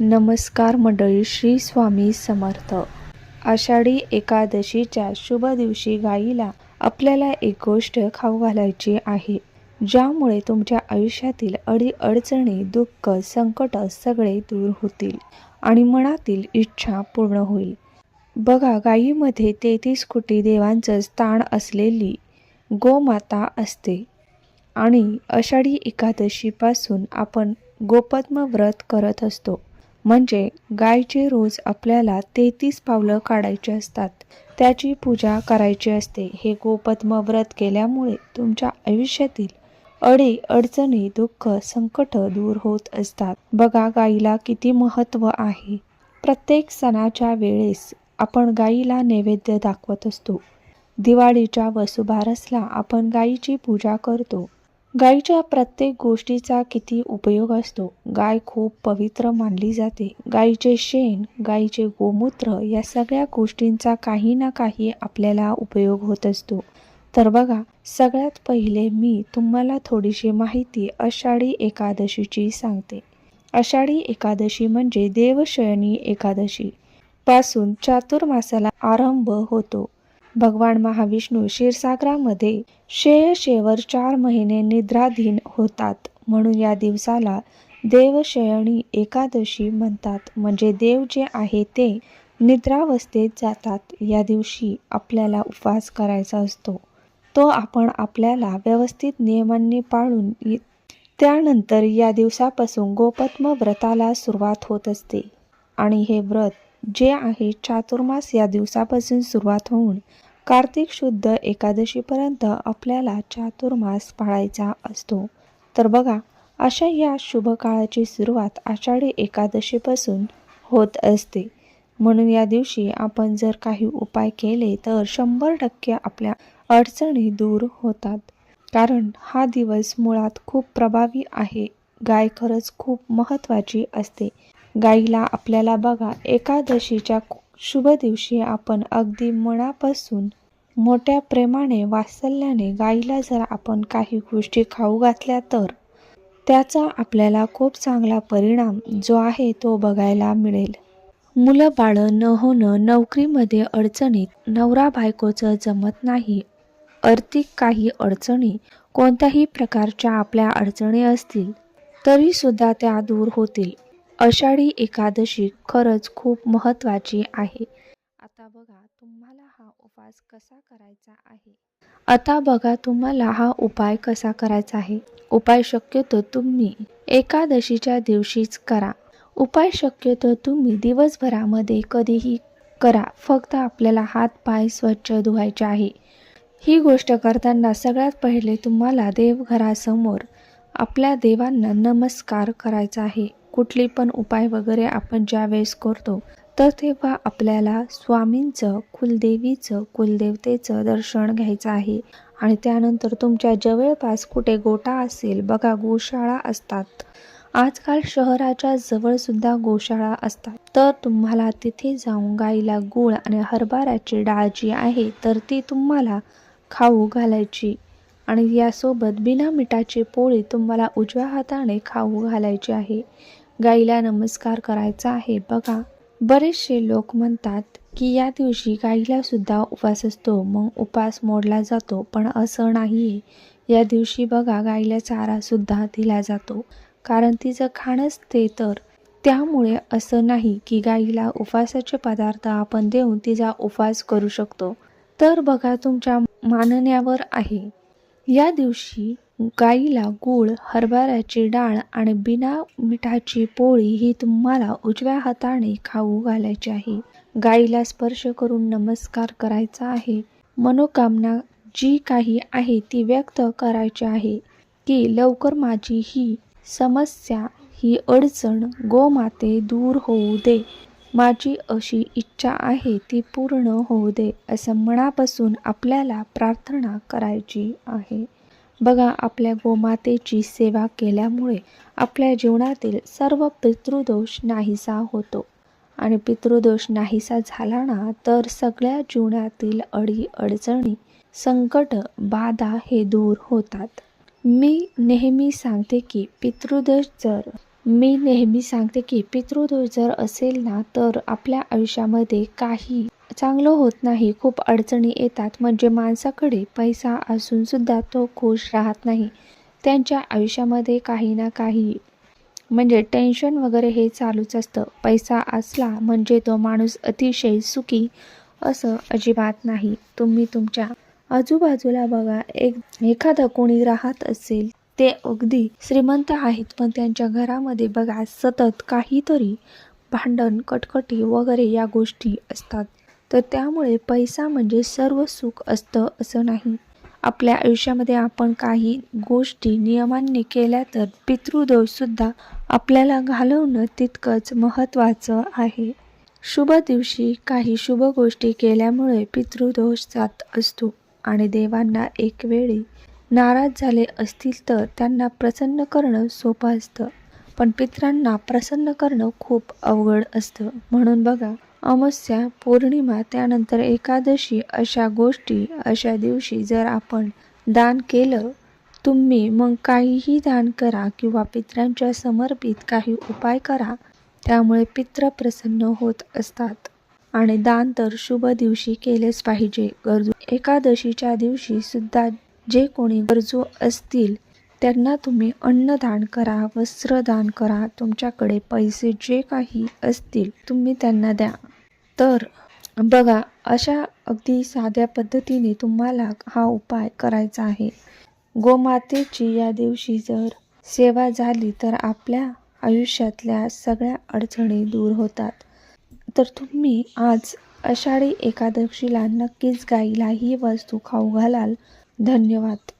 नमस्कार मंडळी श्री स्वामी समर्थ. आषाढी एकादशीच्या शुभ दिवशी गाईला आपल्याला एक गोष्ट खाऊ घालायची आहे ज्यामुळे तुमच्या आयुष्यातील अडी अडचणी दुःख संकट सगळे दूर होतील आणि मनातील इच्छा पूर्ण होईल. बघा गायीमध्ये तेहतीस कोटी देवांचं स्थान असलेली गोमाता असते आणि आषाढी एकादशीपासून आपण गोपद्म व्रत करत असतो. म्हणजे गायचे रोज आपल्याला तेहतीस पावलं काढायची असतात. त्याची पूजा करायची असते. हे गोपद्म व्रत केल्यामुळे तुमच्या आयुष्यातील अडी अडचणी दुःख संकट दूर होत असतात. बघा गाईला किती महत्त्व आहे. प्रत्येक सणाच्या वेळेस आपण गाईला नैवेद्य दाखवत असतो. दिवाळीच्या वसुबारसला आपण गाईची पूजा करतो. गायीच्या प्रत्येक गोष्टीचा किती उपयोग असतो? गाय खूप पवित्र मानली जाते. गाईचे शेण गाईचे गोमूत्र या सगळ्या गोष्टींचा काही ना काही आपल्याला उपयोग होत असतो. तर बघा सगळ्यात पहिले मी तुम्हाला थोडीशी माहिती आषाढी एकादशीची सांगते. आषाढी एकादशी म्हणजे देवशयनी एकादशी. पासून चातुर्मासाला आरंभ होतो. भगवान महाविष्णू क्षीरसागरामध्ये शेयशेवर चार महिने निद्राधीन होतात. म्हणून या दिवसाला देवशयणी एकादशी म्हणतात. म्हणजे देव जे आहे ते निद्रावस्थेत जातात. या दिवशी आपल्याला उपवास करायचा असतो. तो आपण आपल्याला व्यवस्थित नियमांनी पाळून त्यानंतर या दिवसापासून गोपत्म व्रताला सुरुवात होत असते. आणि हे व्रत जे आहे चातुर्मास या दिवसापासून सुरुवात होऊन कार्तिक शुद्ध एकादशीपर्यंत आपल्याला चातुर्मास पाळायचा असतो. तर बघा अशा या शुभ काळाची सुरुवात आषाढी एकादशीपासून होत असते. म्हणून या दिवशी आपण जर काही उपाय केले तर शंभर टक्के आपल्या अडचणी दूर होतात. कारण हा दिवस मुळात खूप प्रभावी आहे. गाय खरंच खूप महत्त्वाची असते. गाईला आपल्याला बघा एकादशीच्या शुभ दिवशी आपण अगदी मनापासून मोठ्या प्रेमाने वात्सल्याने गाईला जर आपण काही गोष्टी खाऊ घातल्या तर त्याचा आपल्याला खूप चांगला परिणाम जो आहे तो बघायला मिळेल. मुलं बाळं न होणं नोकरीमध्ये अडचणीत नवरा बायकोचं जमत नाही आर्थिक काही अडचणी कोणत्याही प्रकारच्या आपल्या अडचणी असतील तरी सुद्धा त्या दूर होतील. आषाढी एकादशी खरंच खूप महत्त्वाची आहे. आता बघा तुम्हाला हा उपास कसा करायचा आहे. आता बघा तुम्हाला हा उपाय कसा करायचा आहे. उपाय शक्यतो तुम्ही एकादशीच्या दिवशीच करा. उपाय शक्यतो तुम्ही दिवसभरामध्ये कधीही करा. फक्त आपल्याला हात पाय स्वच्छ धुवायचे आहे. ही गोष्ट करताना सगळ्यात पहिले तुम्हाला देवघरासमोर आपल्या देवांना नमस्कार करायचा आहे. कुठली पण उपाय वगैरे आपण ज्या वेळेस करतो तर तेव्हा आपल्याला स्वामींचं कुलदेवीचं कुलदेवतेचं दर्शन घ्यायचं आहे. आणि त्यानंतर तुमच्या जवळपास कुठे गोटा असेल बघा गोशाळा असतात. आजकाल शहराच्या जवळसुद्धा गोशाळा असतात. तर तुम्हाला तिथे जाऊन गाईला गूळ आणि हरभऱ्याची डाळ जी आहे तर ती तुम्हाला खाऊ घालायची. आणि यासोबत बिना मिठाची पोळी तुम्हाला उजव्या हाताने खाऊ घालायची आहे. गाईला नमस्कार करायचा आहे बघा. बरेचसे लोक म्हणतात की या दिवशी गाईला सुद्धा उपवास असतो मग उपवास मोडला जातो पण असं नाही आहे या दिवशी बघा गाईला चारा सुद्धा दिला जातो. कारण तिचं खाणंच ते तर. त्यामुळे असं नाही की गाईला उपवासाचे पदार्थ आपण देऊन तिचा उपवास करू शकतो. तर बघा तुमच्या मानण्यावर आहे. या दिवशी गाईला गूळ हरभऱ्याची डाळ आणि बिना मिठाची पोळी ही तुम्हाला उजव्या हाताने खाऊ घालायची आहे. गाईला स्पर्श करून नमस्कार करायचा आहे. मनोकामना जी काही आहे ती व्यक्त करायची आहे की लवकर माझी ही समस्या ही अडचण गोमाते दूर होऊ दे. माझी अशी इच्छा आहे ती पूर्ण होऊ दे असं मनापासून आपल्याला प्रार्थना करायची आहे. बघा आपल्या गोमातेची सेवा केल्यामुळे आपल्या जीवनातील सर्व पितृदोष नाहीसा होतो. आणि पितृदोष नाहीसा झाला ना तर सगळ्या जीवनातील अडी अडचणी संकट बाधा हे दूर होतात. मी नेहमी सांगते की पितृदोष जर मी नेहमी सांगते की पितृदोष जर असेल ना तर आपल्या आयुष्यामध्ये काही चांगलं होत नाही खूप अडचणी येतात. म्हणजे माणसाकडे पैसा असूनसुद्धा तो खुश राहत नाही. त्यांच्या आयुष्यामध्ये काही ना काही म्हणजे टेन्शन वगैरे हे चालूच असतं. पैसा असला म्हणजे तो माणूस अतिशय सुखी असं अजिबात नाही. तुम्ही तुमच्या आजूबाजूला बघा एक एखादा कोणी राहत असेल ते अगदी श्रीमंत आहेत पण त्यांच्या घरामध्ये बघा सतत काहीतरी भांडण कटकटी वगैरे या गोष्टी असतात. तर त्यामुळे पैसा म्हणजे सर्व सुख असतं असं नाही. आपल्या आयुष्यामध्ये आपण काही गोष्टी नियमांनी केल्या तर पितृदोषसुद्धा आपल्याला घालवणं तितकंच महत्त्वाचं आहे. शुभ दिवशी काही शुभ गोष्टी केल्यामुळे पितृदोष जात असतो आणि देवांना एक वेळी नाराज झाले असतील तर त्यांना प्रसन्न करणं सोपं असतं. पण पितरांना प्रसन्न करणं खूप अवघड असतं. म्हणून बघा अमावस्या पौर्णिमा त्यानंतर एकादशी अशा गोष्टी अशा दिवशी जर आपण दान केलं तुम्ही मग काहीही दान करा किंवा पित्रांच्या समर्पित काही उपाय करा त्यामुळे पित्र प्रसन्न होत असतात. आणि दान तर शुभ दिवशी केलेच पाहिजे. गरजू एकादशीच्या दिवशी सुद्धा जे कोणी गरजू असतील त्यांना तुम्ही अन्नदान करा वस्त्रदान करा तुमच्याकडे पैसे जे काही असतील तुम्ही त्यांना द्या. तर बघा अशा अगदी साध्या पद्धतीने तुम्हाला हा उपाय करायचा आहे. गोमातेची या दिवशी जर सेवा झाली तर आपल्या आयुष्यातल्या सगळ्या अडचणी दूर होतात. तर तुम्ही आज आषाढी एकादशीला नक्कीच गाईला ही वस्तू खाऊ घालाल. धन्यवाद.